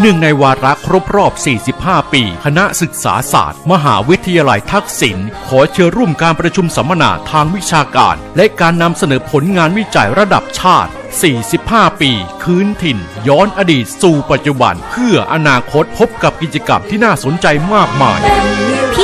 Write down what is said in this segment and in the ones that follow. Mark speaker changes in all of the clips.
Speaker 1: หนึ่งในวาระครบรอบ 45 ปี คณะศึกษาศาสตร์ มหาวิทยาลัยทักษิณขอเชิญร่วมการประชุมสัมมนาทางวิชาการ และการนำเสนอผลงานวิจัยระดับชาติ 45 ปี คืนถิ่น ย้อนอดีตสู่ปัจจุบัน เพื่ออนาคตพบกับกิจกรรมที่น่าสนใจมากมาย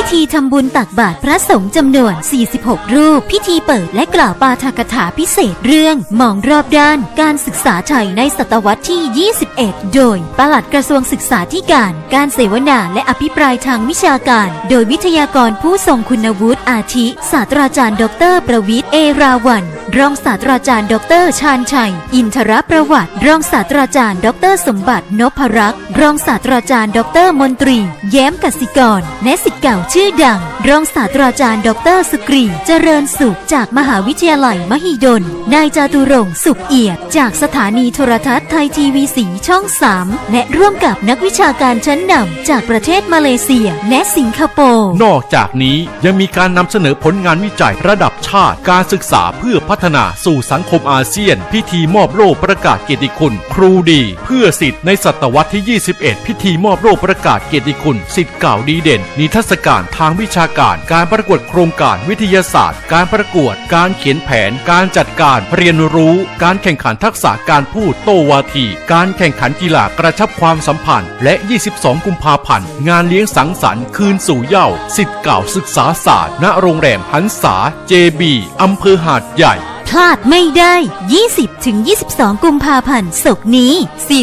Speaker 2: พิธีทำบุญตักบาตรพระสงฆ์จำนวน 46 รูป พิธีเปิดและกล่าวปาฐกถาพิเศษเรื่อง มองรอบด้าน การศึกษาไทยในศตวรรษที่ 21 โดยปลัดกระทรวงศึกษาธิการ การเสวนาและอภิปรายทางวิชาการ โดยวิทยากรผู้ทรงคุณวุฒิอาทิศาสตราจารย์ดร ประวิทย์เอราวัน รองศาสตราจารย์ ดรชาญชัย อินทรประวัติ รองศาสตราจารย์ ดร สมบัตินพรักษ์รองศาสตราจารย์ ดร มนตรี แย้มกสิกรและสิทธิ์เก่าชื่อดัง รองศาสตราจารย์ ดรสุกรี เจริญสุข จากมหาวิทยาลัยมหิดล นายจาตุรงสุขเอียด จากสถานีโทรทัศน์ไทยทีวีสีช่อง 3 และร่วมกับนักวิชาการชั้นนำจากประเทศมาเลเซีย และสิงคโปร์
Speaker 1: นอกจากนี้ยังมีการนำเสนอผลงานวิจัยระดับชาติ การศึกษาเพื่อพัฒนาสู่สังคมอาเซียน พิธีมอบโล่ประกาศเกียรติคุณ ครูดี เพื่อสิทธิ์ในศตวรรษที่ 21 พิธีมอบโล่ประกาศเกียรติคุณสิทธิ์เก่าดีเด่น นิทรรศการทางวิชาการ การประกวดโครงการวิทยาศาสตร์ การประกวด การเขียนแผน การจัดการเรียนรู้ การแข่งขันทักษะการพูดโตวาที การแข่งขันกีฬากระชับความสัมพันธ์ และ 22 กุมภาพันธ์ งานเลี้ยงสังสรรค์คืนสู่เย่าสิทธิ์เก่าศึกษาศาสตร์ ณ โรงแรมหันษา JB อำเภอหาดใหญ่
Speaker 2: พลาดไม่ได้ 20-22 กุมภาพันธ์ศกนี้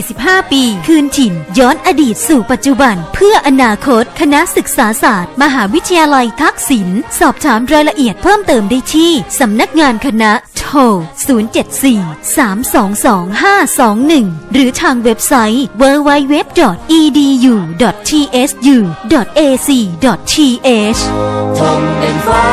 Speaker 2: 45 ปี คืนถิ่น ย้อนอดีตสู่ปัจจุบัน เพื่ออนาคต คณะศึกษาศาสตร์ มหาวิทยาลัยทักษิณ สอบถามรายละเอียดเพิ่มเติมได้ที่ สำนักงานคณะโทร 074-322-521 หรือทางเว็บไซต์ www.edu.tsu.ac.th
Speaker 3: ธงเป็นฟ้า